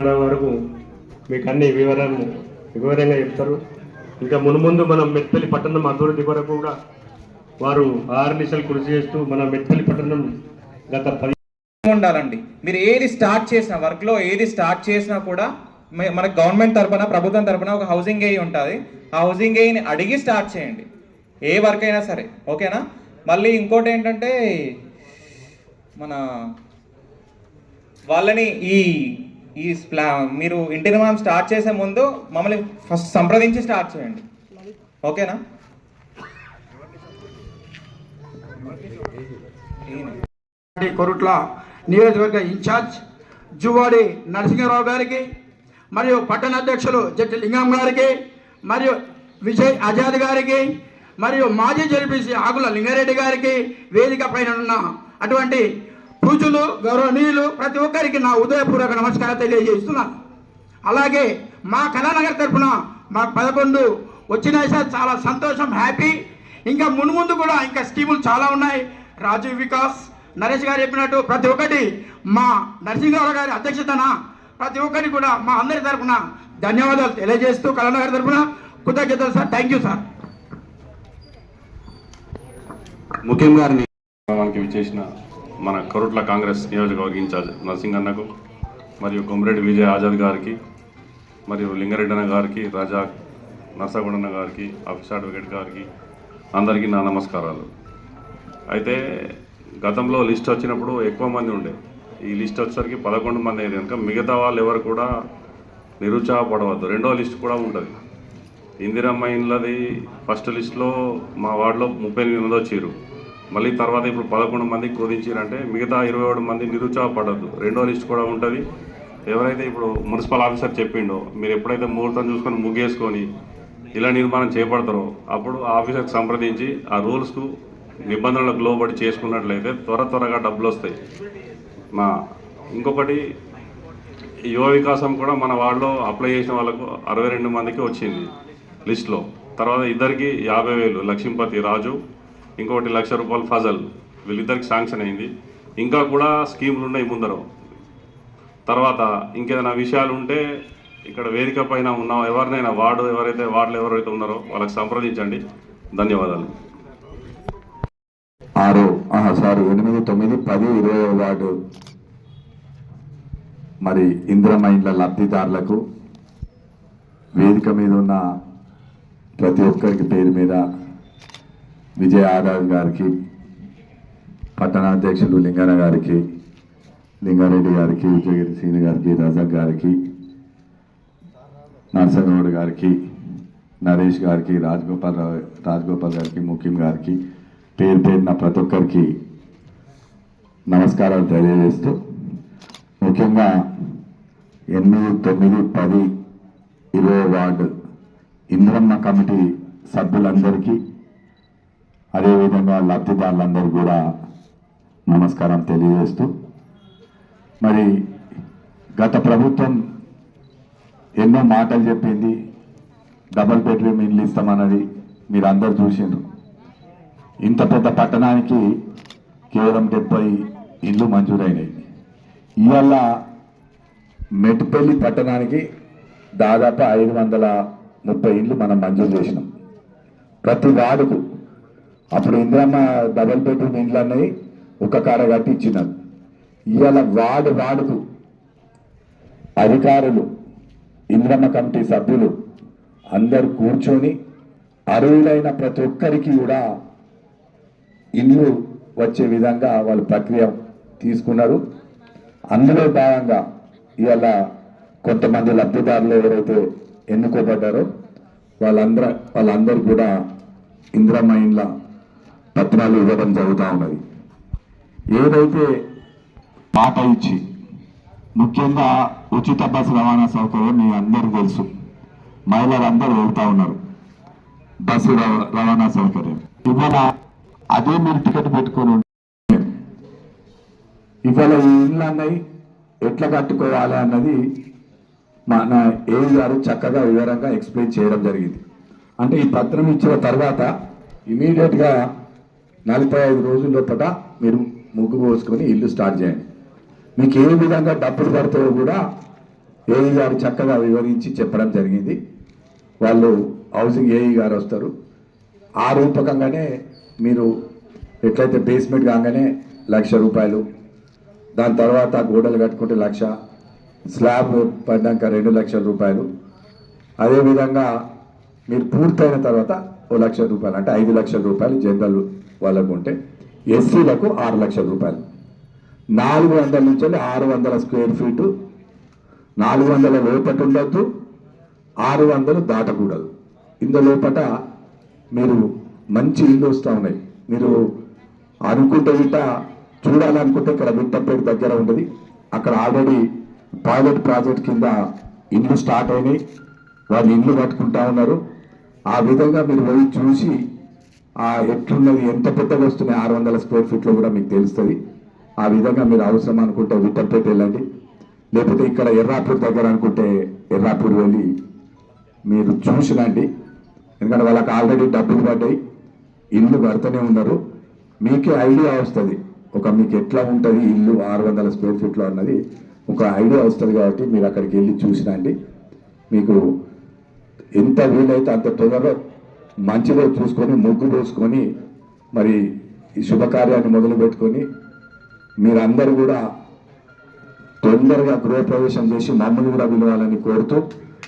చాలా వరకు మీకు అన్ని వివరాలను వివరంగా చెప్తారు. ఇంకా మునుముందు మనం మెత్తలి పట్టణం అభివృద్ధి కొరకు కూడా వారు ఆరు నిమిషాలు కృషి చేస్తూ మన మెట్పల్లి పట్టణం గత పది ఉండాలండి. మీరు ఏది స్టార్ట్ చేసినా వర్క్లో ఏది స్టార్ట్ చేసినా కూడా మన గవర్నమెంట్ తరపున ప్రభుత్వం తరపున ఒక హౌసింగ్ ఏఈ ఉంటుంది. ఆ హౌసింగ్ ఏఈని అడిగి స్టార్ట్ చేయండి. ఏ వర్క్ అయినా సరే. ఓకేనా? మళ్ళీ ఇంకోటి ఏంటంటే మన వాళ్ళని ఈ ఈ ప్లా మీరు ఇంటి నిర్మాణం స్టార్ట్ చేసే ముందు మమ్మల్ని ఫస్ట్ సంప్రదించి స్టార్ట్ చేయండి. ఓకేనా? కొరుట్ల నియోజకవర్గ ఇన్ఛార్జ్ జువాడి నరసింహారావు గారికి మరియు పట్టణ అధ్యక్షులు జట్టి లింగం గారికి మరియు విజయ్ ఆజాద్ గారికి మరియు మాజీ జడ్పీసీ ఆకుల లింగారెడ్డి గారికి వేదిక పైన ఉన్న అటువంటి పూజలు గౌరవనీయులు ప్రతి ఒక్కరికి నా ఉదయపూర్వక నమస్కారం తెలియజేస్తున్నాను. అలాగే మా కళానగర్ తరఫున మా పదకొండు వచ్చినాయి సార్ చాలా సంతోషం హ్యాపీ ఇంకా మున్ముందు కూడా ఇంకా స్కీములు చాలా ఉన్నాయి. రాజీవ్ వికాస్ నరేష్ గారు చెప్పినట్టు ప్రతి ఒక్కటి మా నరసింహరావు గారి అధ్యక్షతన ప్రతి ఒక్కటి కూడా మా అందరి తరఫున ధన్యవాదాలు తెలియజేస్తూ కళానగర్ తరఫున కృతజ్ఞతలు సార్. థ్యాంక్ యూ సార్ ముఖ్యం గారిని విచ్చేసిన మన కరుట్ల కాంగ్రెస్ నియోజకవర్గ ఇన్ఛార్జ్ నరసింగన్నకు మరియు కొమరెడ్డి విజయ్ ఆజాద్ గారికి మరియు లింగారెడ్డి గారికి రాజా నర్సగొండన్న గారికి ఆఫీస్ అడ్వకేట్ గారికి అందరికీ నా నమస్కారాలు. అయితే గతంలో లిస్ట్ వచ్చినప్పుడు ఎక్కువ మంది ఉండే. ఈ లిస్ట్ వచ్చేసరికి పదకొండు మంది అయింది కనుక మిగతా వాళ్ళు ఎవరు కూడా నిరుత్సాహపడవద్దు. రెండో లిస్ట్ కూడా ఉంటుంది. ఇందిరమ్మ ఇండ్లది ఫస్ట్ లిస్ట్లో మా వార్డులో ముప్పై ఎనిమిది మంది వచ్చారు. మళ్ళీ తర్వాత ఇప్పుడు పదకొండు మందికి కుదించారంటే మిగతా ఇరవై ఏడు మంది నిరుత్సాహపడద్దు రెండో లిస్ట్ కూడా ఉంటుంది. ఎవరైతే ఇప్పుడు మున్సిపల్ ఆఫీసర్ చెప్పిండో మీరు ఎప్పుడైతే ముహూర్తం చూసుకొని ముగ్గేసుకొని ఇలా నిర్మాణం చేపడతారో అప్పుడు ఆ ఆఫీసర్కి సంప్రదించి ఆ రూల్స్కు నిబంధనలకు లోబడి చేసుకున్నట్లయితే త్వర త్వరగా డబ్బులు వస్తాయి. మా ఇంకొకటి యువ వికాసం కూడా మన వాళ్ళలో అప్లై చేసిన వాళ్ళకు అరవై రెండు మందికి వచ్చింది లిస్ట్లో. తర్వాత ఇద్దరికి యాభై వేలు లక్ష్మీపతి రాజు ఇంకొకటి లక్ష రూపాయలు ఫజల్ వీళ్ళిద్దరికి శాంక్షన్ అయింది. ఇంకా కూడా స్కీములు ఉన్నాయి ముందర. తర్వాత ఇంకేదైనా విషయాలు ఉంటే ఇక్కడ వేదిక పైన ఉన్న ఎవరినైనా వార్డు ఎవరైతే వార్డులు ఎవరైతే ఉన్నారో వాళ్ళకి సంప్రదించండి. ధన్యవాదాలు. ఆరు సార్ సారీ ఎనిమిది తొమ్మిది పది ఇరవై వార్డు. మరి ఇంద్రమైండ్ల లబ్ధిదారులకు వేదిక మీద ఉన్న ప్రతి ఒక్కరికి పేరు మీద విజయ ఆదావ్ గారికి పట్టణాధ్యక్షులు లింగన గారికి లింగారెడ్డి గారికి విజయగిరి శ్రీని గారికి రజక్ గారికి నరసగౌడ్ గారికి నరేష్ గారికి రాజగోపాల్ రావు రాజగోపాల్ గారికి ముఖ్యం గారికి పేరు పేరున ప్రతి ఒక్కరికి నమస్కారాలు తెలియజేస్తూ ముఖ్యంగా ఎనిమిది తొమ్మిది పది ఇరవై వార్డు ఇంద్రమ్మ కమిటీ సభ్యులందరికీ అదేవిధంగా లబ్ధిదారులందరూ కూడా నమస్కారం తెలియజేస్తూ మరి గత ప్రభుత్వం ఎన్నో మాటలు చెప్పింది. డబల్ బెడ్రూమ్ ఇల్లు ఇస్తామన్నది మీరు అందరు చూసిండ్రు. ఇంత పెద్ద పట్టణానికి కేవలం డెబ్బై ఇల్లు మంజూరైనాయి. ఇవాళ మెట్పల్లి పట్టణానికి దాదాపు ఐదు వందల ముప్పై ఇండ్లు మనం మంజూరు చేసినాం. ప్రతి వార్డుకు అప్పుడు ఇందిరమ్మ డబల్ బెడ్రూమ్ ఇండ్లు అన్నవి ఒక కాడ కట్టి ఇచ్చినారు ఇవాళ వార్డు వార్డుకు అధికారులు ఇంద్రమ్మ కమిటీ సభ్యులు అందరు కూర్చొని అర్హులైన ప్రతి ఒక్కరికి కూడా ఇల్లు వచ్చే విధంగా వాళ్ళు ప్రక్రియ తీసుకున్నారు. అందులో భాగంగా ఇవాళ కొంతమంది లబ్ధిదారులు ఎవరైతే ఎన్నుకోబడ్డారో వాళ్ళందరూ వాళ్ళందరూ కూడా ఇందిరమ్మ ఇండ్ల పత్రాలు ఇవ్వడం జరుగుతూ ఉన్నది. ఏదైతే మాట ఇచ్చి ముఖ్యంగా ఉచిత బస్సు రవాణా సౌకర్యం మీ అందరికీ తెలుసు. మహిళలందరూ వెళ్తా ఉన్నారు. బస్సు రవాణా సౌకర్యం. ఇవాళ అదే మీరు టికెట్ పెట్టుకొని ఇవాళ ఇళ్ళు అన్నవి ఎట్లా కట్టుకోవాలి అన్నది మన ఏం గారు చక్కగా వివరంగా ఎక్స్ప్లెయిన్ చేయడం జరిగింది. అంటే ఈ పత్రం ఇచ్చిన తర్వాత ఇమీడియట్గా నలభై ఐదు రోజుల లోపల మీరు ముగ్గు పోసుకొని ఇల్లు స్టార్ట్ చేయండి. మీకు ఏ విధంగా డబ్బులు పడతాయో కూడా ఏఈ గారు చక్కగా వివరించి చెప్పడం జరిగింది. వాళ్ళు హౌసింగ్ ఏఈ గారు వస్తారు. ఆ రూపకంగానే మీరు ఎట్లయితే బేస్మెంట్ కాగానే లక్ష రూపాయలు దాని తర్వాత గోడలు కట్టుకుంటే లక్ష స్లాబ్ పడ్డాక రెండు లక్షల రూపాయలు. అదేవిధంగా మీరు పూర్తయిన తర్వాత ఓ లక్ష రూపాయలు అంటే ఐదు లక్షల రూపాయలు జనరల్ వాళ్ళకు ఉంటే ఎస్సీలకు ఆరు లక్షల రూపాయలు. నాలుగు వందల నుంచి ఆరు వందల స్క్వేర్ ఫీటు. నాలుగు వందల లోపట ఉండొద్దు. ఆరు వందలు దాటకూడదు. ఇందులోపట మీరు మంచి ఇల్లు వస్తూ ఉన్నాయి. మీరు అనుకుంటే ఇట చూడాలనుకుంటే ఇక్కడ విట్టపేట దగ్గర ఉంటుంది. అక్కడ ఆల్రెడీ పైలట్ ప్రాజెక్ట్ కింద ఇల్లు స్టార్ట్ అయినాయి. వాళ్ళు ఇల్లు కట్టుకుంటా ఉన్నారు. ఆ విధంగా మీరు పోయి చూసి ఆ ఎట్లున్నది ఎంత పెద్దగా వస్తున్నాయి ఆరు వందల స్క్వేర్ ఫీట్లో కూడా మీకు తెలుస్తుంది. ఆ విధంగా మీరు అవసరం అనుకుంటే విట్టపేట వెళ్ళండి. లేకపోతే ఇక్కడ ఎర్రాపూర్ దగ్గర అనుకుంటే ఎర్రాపూర్ వెళ్ళి మీరు చూసినండి ఎందుకంటే వాళ్ళకి ఆల్రెడీ డబ్బులు పడ్డాయి. ఇల్లు కడుతూనే ఉన్నారు. మీకే ఐడియా వస్తుంది. ఒక మీకు ఎట్లా ఉంటుంది ఇల్లు ఆరు వందల స్క్వేర్ ఫీట్లో అన్నది ఒక ఐడియా వస్తుంది కాబట్టి మీరు అక్కడికి వెళ్ళి చూసినండి మీకు ఎంత వీలైతే అంత తొందరగా మంచిలో చూసుకొని ముగ్గు పోసుకొని మరి ఈ శుభకార్యాన్ని మొదలు పెట్టుకొని మీరందరూ కూడా తొందరగా గృహప్రవేశం చేసి మమ్మల్ని కూడా పిలవాలని కోరుతూ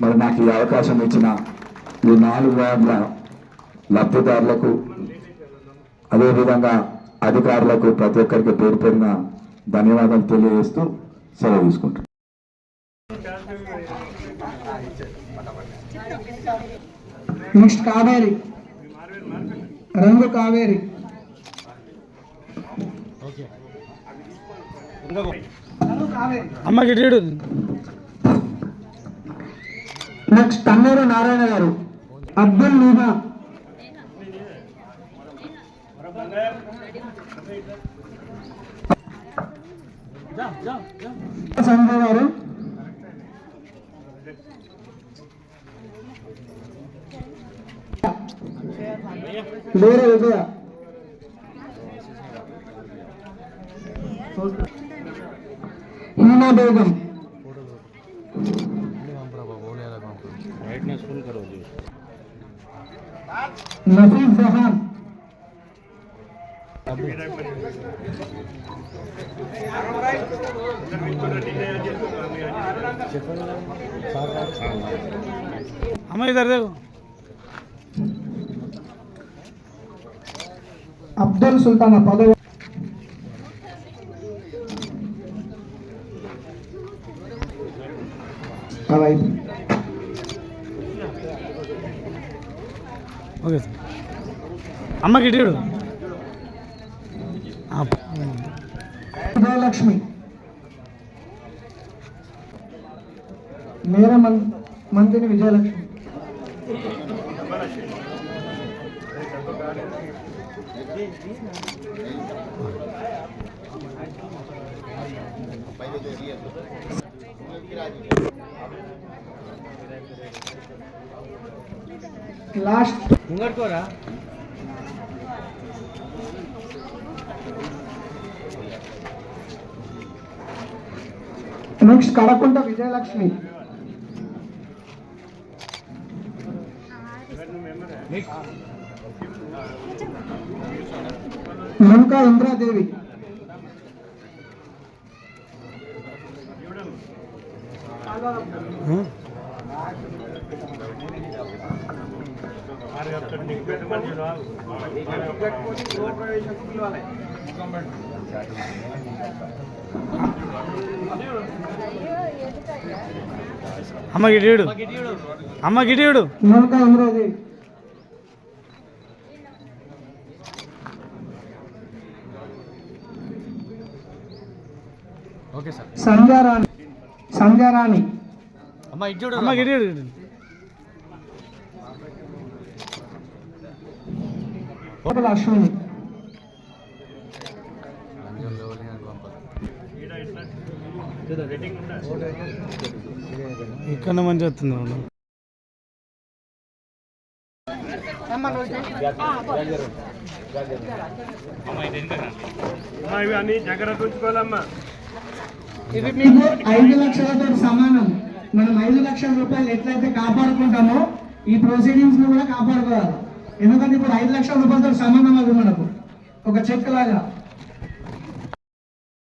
మరి నాకు ఈ అవకాశం ఇచ్చిన ఈ నాలుగు వార్డుల లబ్ధిదారులకు అదేవిధంగా అధికారులకు ప్రతి ఒక్కరికి పేరు పేరున ధన్యవాదాలు తెలియజేస్తూ సెలవు తీసుకుంటాను నెక్స్ట్ కావేరి. రంగు కావేరి. అమ్మకి ఇటు నెక్స్ట్ తన్నూరు నారాయణ గారు. అబ్దుల్ నూహా సంజయ్ గారు. లేర విజయ. హీనా బేగం नफीस जहान అమ్మ ఇద్దరు దేకు अब्दुल सुल्तान पदव ఓకే సార్ అమ్మకి ఇటు చూడు. ఆ, విజయలక్ష్మి మేర మం మంత్రిని విజయలక్ష్మి లాస్ట్ ముంగట్టుకోరా నెక్స్ట్ కడకుంట విజయలక్ష్మి మున్కా ఇంద్రాదేవి మున్కా ఇంద్రాదేవి ఓకే సార్ సంధ్యారాణి సంధ్యారాణి. అమ్మ ఇటు చూడు. అమ్మకి ఇటు చూడు. లోపల అశ్విని. ఇక్కడ మంచి వస్తుంది ఇవి అన్ని జాగ్రత్త ఉంచుకోవాలమ్మా. ఇవి మీకు ఐదు లక్షలతో సమానం. మనం ఐదు లక్షల రూపాయలు ఎట్లయితే కాపాడుకుంటామో ఈ ప్రొసీడింగ్స్ను కూడా కాపాడుకోవాలి. ఎందుకంటే ఇప్పుడు ఐదు లక్షల రూపాయలతో సంబంధం అది మనకు ఒక చెక్ లాగా.